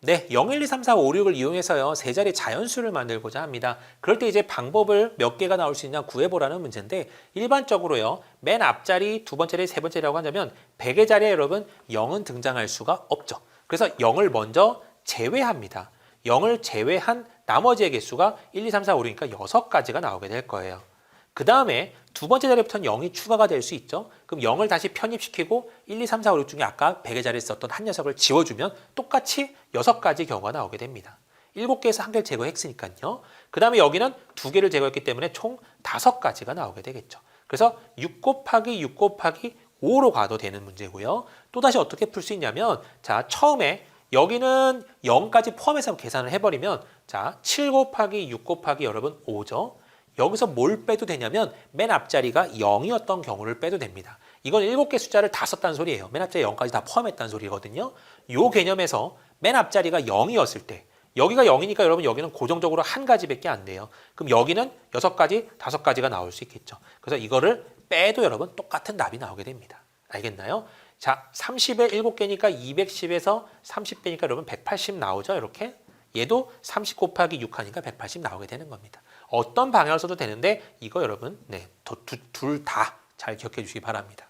네, 0, 1, 2, 3, 4, 5, 6을 이용해서요, 세 자리 자연수를 만들고자 합니다. 그럴 때 이제 방법을 몇 개가 나올 수 있냐 구해보라는 문제인데, 일반적으로요, 맨 앞자리, 두 번째 자리, 세 번째 자리라고 한다면, 100의 자리에 여러분, 0은 등장할 수가 없죠. 그래서 0을 먼저 제외합니다. 0을 제외한 나머지의 개수가 1, 2, 3, 4, 5, 6이니까 6가지가 나오게 될 거예요. 그 다음에 두 번째 자리부터는 0이 추가가 될 수 있죠. 그럼 0을 다시 편입시키고 1, 2, 3, 4, 5, 6 중에 아까 100의 자리에 썼던 한 녀석을 지워주면 똑같이 6가지 경우가 나오게 됩니다. 7개에서 한 개를 제거했으니까요. 그 다음에 여기는 두 개를 제거했기 때문에 총 5가지가 나오게 되겠죠. 그래서 6 곱하기 6 곱하기 5로 가도 되는 문제고요. 또다시 어떻게 풀 수 있냐면 자 처음에 여기는 0까지 포함해서 계산을 해버리면 자7 곱하기 6 곱하기 여러분 5죠. 여기서 뭘 빼도 되냐면 맨 앞자리가 0이었던 경우를 빼도 됩니다. 이건 7개 숫자를 다 썼다는 소리예요. 맨 앞자리 0까지 다 포함했다는 소리거든요. 요 개념에서 맨 앞자리가 0이었을 때 여기가 0이니까 여러분 여기는 고정적으로 한 가지밖에 안 돼요. 그럼 여기는 6가지, 5가지가 나올 수 있겠죠. 그래서 이거를 빼도 여러분 똑같은 답이 나오게 됩니다. 알겠나요? 자, 30에 7개니까 210에서 30빼니까 여러분 180 나오죠. 이렇게. 얘도 30 곱하기 6 하니까 180 나오게 되는 겁니다. 어떤 방향을 써도 되는데 이거 여러분 네, 둘 다 잘 기억해 주시기 바랍니다.